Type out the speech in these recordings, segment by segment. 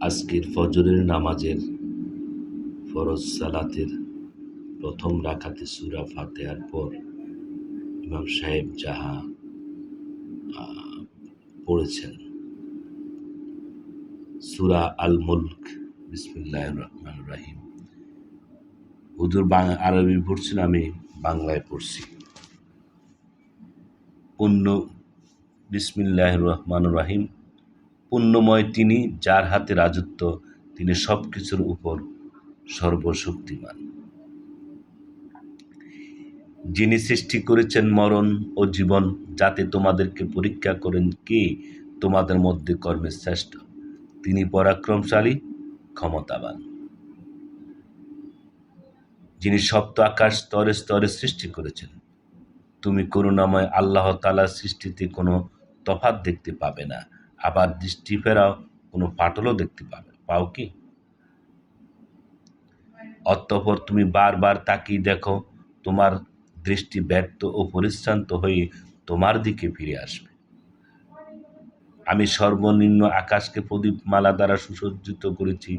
আজকের ফজরের নামাজের ফরজ সালাতের প্রথম রাখাতে সুরা ফাতেহার পর ইমাম সাহেব যাহা পড়েছেন। সুরা আল মুলক বিসমিল্লাহ রহমান রাহিম। হুজুর আরবি পড়ছেন, আমি বাংলায় পড়ছি। পুণ্য বিসমিল্লাহ রহমান রাহিম। পুণ্যময় তিনি, যার হাতে রাজত্ব, তিনি সব কিছুর উপর সর্বশক্তিমান। যিনি সৃষ্টি করেছেন মরণ ও জীবন, যাতে তোমাদেরকে পরীক্ষা করেন কে, তোমাদের মধ্যে কর্মের শ্রেষ্ঠ। তিনি পরাক্রমশালী, ক্ষমতাবান। যিনি সপ্ত আকাশ স্তরে স্তরে সৃষ্টি করেছেন, তুমি করুণাময় আল্লাহ তালার সৃষ্টিতে কোনো তফাৎ দেখতে পাবে না। আবার দৃষ্টি ফেরাও কোনো ফাটলও দেখতে পাবে। পাও কি? অতঃপর তুমি বারবার তাকিয়ে দেখো, তোমার দৃষ্টি ব্যর্থ ও পরিশ্রান্ত হয়ে তোমার দিকে ফিরে আসবে। আমি সর্বনিম্ন আকাশকে প্রদীপমালা দ্বারা সুসজ্জিত করেছি,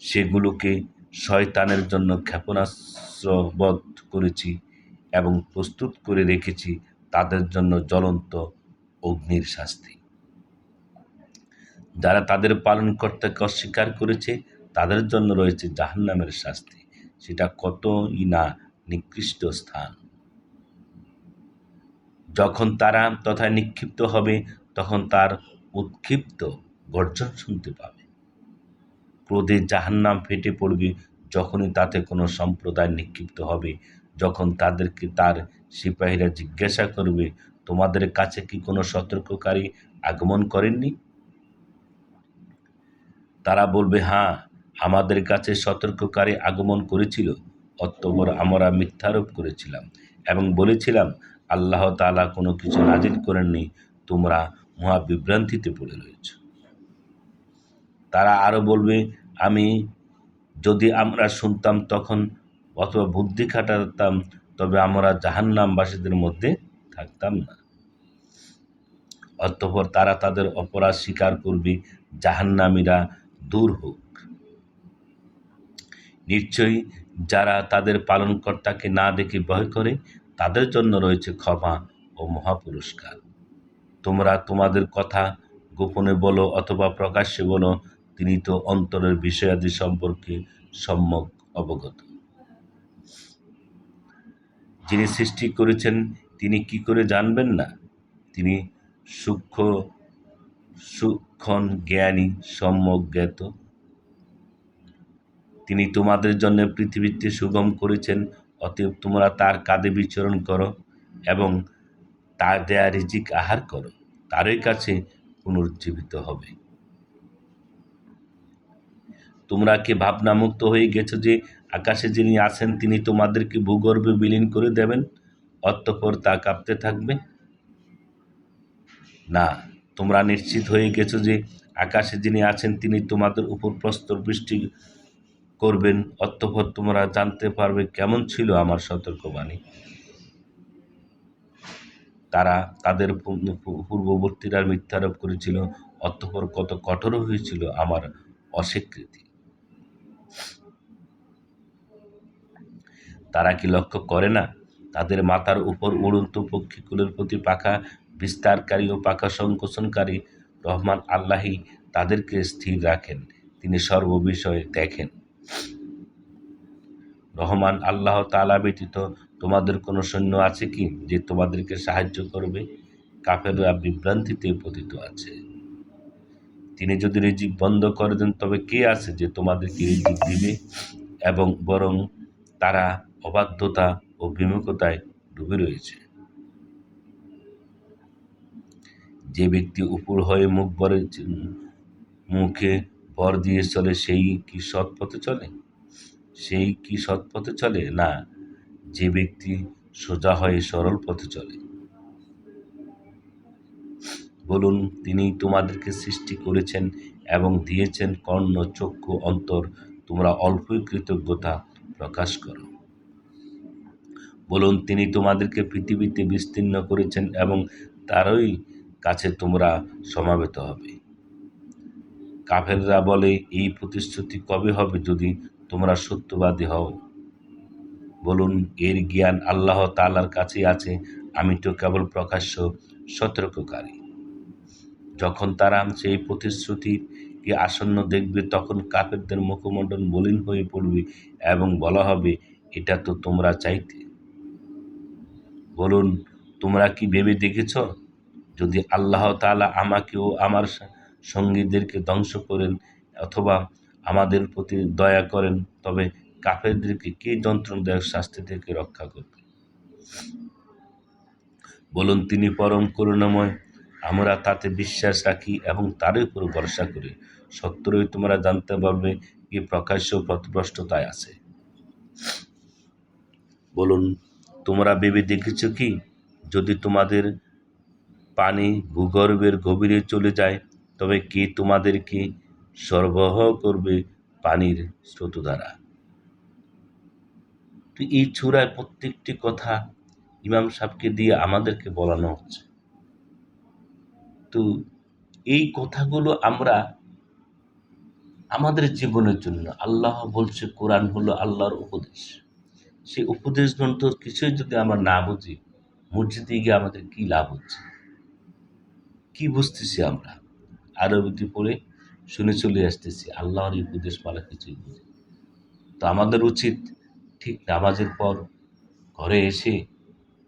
সেগুলোকে শয়তানের জন্য ক্ষেপণাস্ত্রবধ করেছি এবং প্রস্তুত করে রেখেছি, তাদের জন্য জ্বলন্ত অগ্নির শাস্তি। যারা তাদের পালনকর্তাকে অস্বীকার করেছে, তাদের জন্য রয়েছে জাহান্নামের শাস্তি। সেটা কতই না নিকৃষ্ট স্থান। যখন তারা তথায় নিক্ষিপ্ত হবে, তখন তার উৎক্ষিপ্ত গর্জন শুনতে পাবে। ক্রোধে জাহান্নাম ফেটে পড়বে যখনই তাতে কোনো সম্প্রদায় নিক্ষিপ্ত হবে। যখন তাদেরকে তার সিপাহীরা জিজ্ঞাসা করবে, তোমাদের কাছে কি কোনো সতর্ককারী আগমন করেননি? তারা বলবে হ্যাঁ আমাদের কাছে সতর্ককারী আগমন করেছিল, অতঃপর আমরা মিথ্যারোপ করেছিলাম এবং বলেছিলাম, আল্লাহ তাআলা কোনো কিছু নাজিল করেননি, তোমরা মহা বিভ্রান্তিতে পড়ে রয়েছ। তারা আরও বলবে, আমি যদি আমরা শুনতাম তখন অথবা বুদ্ধি খাটাতাম, তবে আমরা জাহান্নামবাসীদের মধ্যে থাকতাম না। অতঃপর তারা তাদের অপরাধ স্বীকার করবে, জাহান্নামীরা দূর হোক। নিশ্চয়ই যারা তাদের পালনকর্তাকে না দেখে ভয় করে, তাদের জন্য রয়েছে ক্ষমা ও মহাপুরস্কার। তোমরা তোমাদের কথা গোপনে বলো অথবা প্রকাশ্যে বলো, তিনি তো অন্তরের বিষয়াদি সম্পর্কে সম্যক অবগত। যিনি সৃষ্টি করেছেন, তিনি কি করে জানবেন না? তিনি সূক্ষ্ম সুক্ষণ জ্ঞানী সম্যক জ্ঞাত তিনি তোমাদের জন্য পৃথিবীতে সুগম করেছেন, অতএব তোমরা তার কাঁধে বিচরণ করো এবং তার দেয়া রিজিক আহার করো। তারই কাছে পুনরুজ্জীবিত হবে। তোমরা কি ভাবনামুক্ত হয়ে গেছো যে আকাশে যিনি আছেন, তিনি তোমাদেরকে ভূগর্ভে বিলীন করে দেবেন? অতঃপর তা কাঁপতে থাকবে? না। তোমরা নিশ্চিত হয়ে গেছো যে আকাশে যিনি আছেন, তিনি তোমাদের উপর প্রস্তর বৃষ্টি করবেন। অতঃপর তোমরা জানতে পারবে কেমন ছিল আমার সতর্কবাণী। তারা তাদের পূর্ববর্তীরা মিথ্যারোপ করেছিল, অতঃপর কত কঠোর হয়েছিল আমার অস্বীকৃতি। তারা কি লক্ষ্য করে না? তাদের মাথার উপর উড়ন্ত পক্ষীকুলের প্রতি পাখা বিস্তারকারী ও পাখা সংকোচনকারী রহমান আল্লাহি তাদেরকে স্থির রাখেন। তিনি সর্ববিষয়ে দেখেন। রহমান আল্লাহ তাআলা ব্যতীত তোমাদের কোনো সৈন্য আছে কি যে তোমাদেরকে সাহায্য করবে? কাফেররা বিভ্রান্তিতে পতিত আছে। তিনি যদি রিজিক বন্ধ করে দেন, তবে কে আছে যে তোমাদেরকে রিজিক দিবে? এবং বরং তারা অবাধ্যতা ও বিমুখতায় ডুবে রয়েছে। যে ব্যক্তি উপর হয়ে মুখ ভরে, মুখে ভর দিয়ে চলে, সেই কি সৎ পথে চলে? সেই কি সৎ পথে চলে? না, যে ব্যক্তি সোজা হয়ে সরল পথে চলে। বলুন তিনি তোমাদেরকে সৃষ্টি করেছেন এবং দিয়েছেন কর্ণ, চক্ষু, অন্তর। তোমরা অল্পই কৃতজ্ঞতা প্রকাশ করো। বলুন, তিনি তোমাদেরকে পৃথিবীতে বিস্তীর্ণ করেছেন এবং তারই কাছে তোমরা সমাবেত হবে। কাফেররা বলে, এই প্রতিশ্রুতি কবে হবে যদি তোমরা সত্যবাদী হও? বলুন, এর জ্ঞান আল্লাহ তালার কাছেই আছে, আমি তো কেবল প্রকাশ্য সতর্ককারী। যখন তারা সেই প্রতিশ্রুতিকে আসন্ন দেখবে, তখন কাফেরদের মুখমণ্ডল মলিন হয়ে পড়বে এবং বলা হবে, এটা তো তোমরা চাইতে। বলুন, তোমরা কি ভেবে দেখেছ? যদি আল্লাহ তাআলা আমাকে ও আমার সঙ্গীদেরকে ধ্বংস করেন অথবা আমাদের প্রতি দয়া করেন, তবে কাফেরদেরকে কে যন্ত্রণাদায়ক শাস্তি থেকে রক্ষা করবে? বলুন, তিনি পরম করুণাময়। আমরা তাতে বিশ্বাস রাখি এবং তার উপর ভরসা করি। সত্যই তোমরা জানতে পারবে কি প্রকাশ্য পথভ্রষ্টতায় আছে। বলুন, তোমরা ভেবে দেখেছ কি? যদি তোমাদের পানি ভূগর্ভের গভীরে চলে যায়, তবে কে তোমাদেরকে সরবরাহ করবে পানির স্রোত দ্বারা? এই চূড়ায় প্রত্যেকটি কথা ইমাম সাহেবকে দিয়ে আমাদেরকে বলানো হচ্ছে। তো এই কথাগুলো আমরা আমাদের জীবনের জন্য, আল্লাহ বলছে কোরআন হলো আল্লাহর উপদেশ। সেই উপদেশ গ্রন্থ কিছুই যদি আমরা না বুঝি, মসজিদে গিয়ে আমাদের কি লাভ হচ্ছে? কি বুঝতেছি আমরা? আরবিতে পড়ে শুনে চলে আসতেছি, আল্লাহর উপদেশ পালা কিছুই বুঝি। তো আমাদের উচিত ঠিক নামাজের পর ঘরে এসে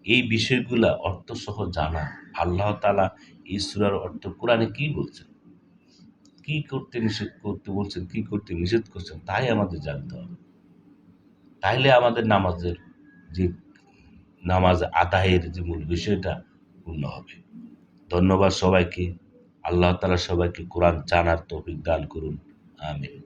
এই বিষয়গুলা অর্থসহ জানা। আল্লাহ তালা এই সুরার অর্থ কোরআনে কি বলছেন? কি করতে নিষেধ করতে বলছেন? কি করতে নিষেধ করছেন? তাই আমাদের জানতে হবে। তাইলে আমাদের নামাজের যে নামাজ আদায়ের যে মূল বিষয়টা পূর্ণ হবে। ধন্যবাদ সবাইকে। আল্লাহ তালা সবাইকে কোরআন জানার তৌফিক দান করুন। আমিন।